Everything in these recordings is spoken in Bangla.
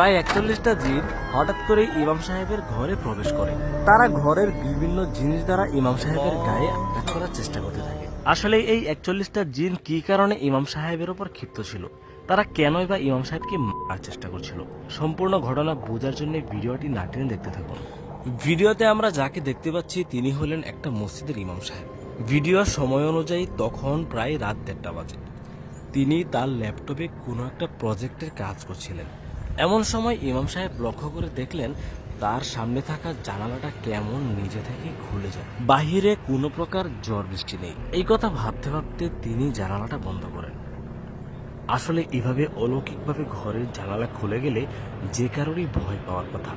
প্রায় একচল্লিশটা জিন হঠাৎ করে ইমাম সাহেবের ঘরে প্রবেশ করে। তারা ঘরের বিভিন্ন জিনিস দ্বারা ইমাম সাহেবের গায়ে আঘাত করার চেষ্টা করতে থাকে। আসলে এই একচল্লিশটা জিন কি কারণে ইমাম সাহেবের উপর ক্ষিপ্ত ছিল? তারা কেনই বা ইমাম সাহেবকে মারার চেষ্টা করছিল? সম্পূর্ণ ঘটনা বোঝার জন্য ভিডিওটি না টেনে দেখতে থাকুন। ভিডিওতে আমরা যাকে দেখতে পাচ্ছি, তিনি হলেন একটা মসজিদের ইমাম সাহেব। ভিডিওর সময় অনুযায়ী তখন প্রায় রাত দেড়টা বাজে। তিনি তার ল্যাপটপে কোনো একটা প্রজেক্টের কাজ করছিলেন। এমন সময় ইমাম সাহেব লক্ষ্য করে দেখলেন তার সামনে থাকা জানালাটা কেমন নিজে থেকে খুলে যায়। বাহিরে কোনো প্রকার জ্বর বৃষ্টি নেই। এই কথা ভাবতে ভাবতে তিনি জানালাটা বন্ধ করেন। আসলে এভাবে অলৌকিকভাবে ঘরের জানালা খুলে গেলে যে কারোরই ভয় পাওয়ার কথা।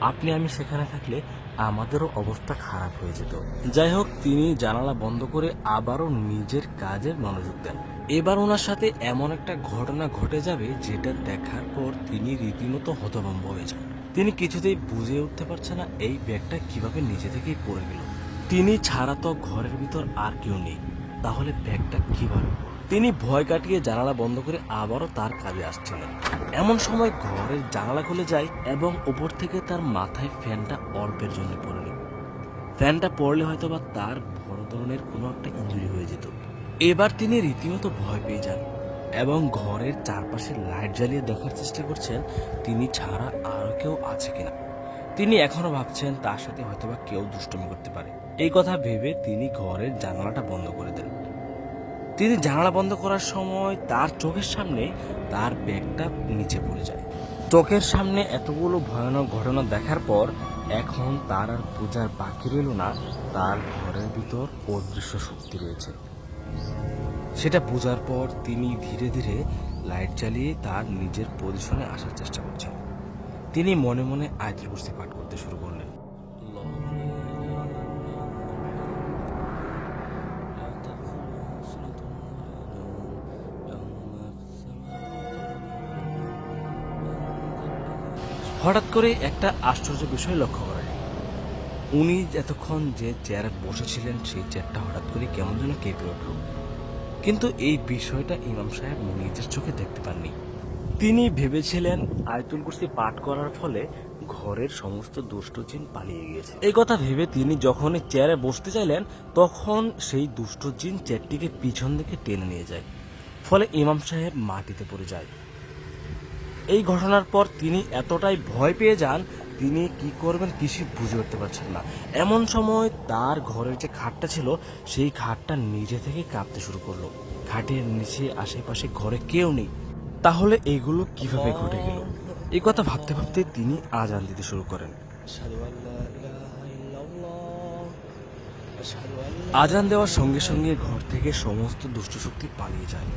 আপনি আমি সেখানে থাকলে আমাদেরও অবস্থা খারাপ হয়ে যেত। যাই হোক তিনি জানালা বন্ধ করে আবারও নিজের কাজে মনোযোগ দেন। এবার ওনার সাথে এমন একটা ঘটনা ঘটে যাবে যেটা দেখার পর তিনি রীতিমতো হতভম্ব হয়ে যান। তিনি কিছুতেই বুঝে উঠতে পারছে না এই ব্যাগটা কীভাবে নিজে থেকেই পড়ে গেল। তিনি ছাড়া তো ঘরের ভিতর আর কেউ নেই। তাহলে ব্যাগটা কীভাবে? তিনি ভয় কাটিয়ে জানালা বন্ধ করে আবারও তার কাজে আসছিলেন। এমন সময় ঘরের জানালা খুলে যায় এবং উপর থেকে তার মাথায় ফ্যানটা অল্পের জন্য পড়ল ফ্যানটা পড়লে হয়তো বা তার বড় ধরনের কোনো একটা ইঞ্জুরি হয়ে যেত। এবার তিনি রীতিমতো ভয় পেয়ে যান এবং ঘরের চারপাশে লাইট জ্বালিয়ে দেখার চেষ্টা করছেন, তিনি ছাড়া আরও কেউ আছে কিনা। তিনি এখনও ভাবছেন তার সাথে হয়তোবা কেউ দুষ্টমি করতে পারে। এই কথা ভেবে তিনি ঘরের জানালাটা বন্ধ করে দেন। তিনি জানালা বন্ধ করার সময় তার চোখের সামনে তার ব্যাগটা নিচে পড়ে যায়। চোখের সামনে এতগুলো ভয়ানক ঘটনা দেখার পর এখন তার আর পূজার বাকি রইল না, তার ঘরের ভিতর অদৃশ্য শক্তি রয়েছে। সেটা বোঝার পর তিনি ধীরে ধীরে লাইট জ্বালিয়ে তার নিজের পজিশনে আসার চেষ্টা করছেন। তিনি মনে মনে কুরসি পাঠ করতে শুরু করলেন। হঠাৎ করে একটা আশ্চর্য বিষয় লক্ষ্য করেন উনি এতক্ষণ যে চেয়ারে বসেছিলেন, সেই চেয়ারটা হঠাৎ করে কেমন যেন কেঁপে উঠল। কিন্তু এই বিষয়টা ইমাম সাহেব নিজের চোখে দেখতে পাননি। তিনি ভেবেছিলেন আয়তুল কুরসি পাঠ করার ফলে ঘরের সমস্ত দুষ্ট জিন পালিয়ে গিয়েছে। এই কথা ভেবে তিনি যখন চেয়ারে বসতে চাইলেন, তখন সেই দুষ্ট জিন চেয়ারটিকে পিছন দিকে টেনে নিয়ে যায়। ফলে ইমাম সাহেব মাটিতে পড়ে যায়। এই ঘটনার পর তিনি এতটাই ভয় পেয়ে যান, তিনি কি করবেন কিছুই বুঝে উঠতে পারছেন না। এমন সময় তার ঘরের যে খাটটা ছিল, সেই খাটটা নিজে থেকে কাঁপতে শুরু করল। খাটের নিচে আশেপাশে ঘরে কেউ নেই। তাহলে এইগুলো কীভাবে ঘটে গেল? এই কথা ভাবতে ভাবতে তিনি আজান দিতে শুরু করেন। আজান দেওয়ার সঙ্গে সঙ্গে ঘর থেকে সমস্ত দুষ্ট শক্তি পালিয়ে যায়।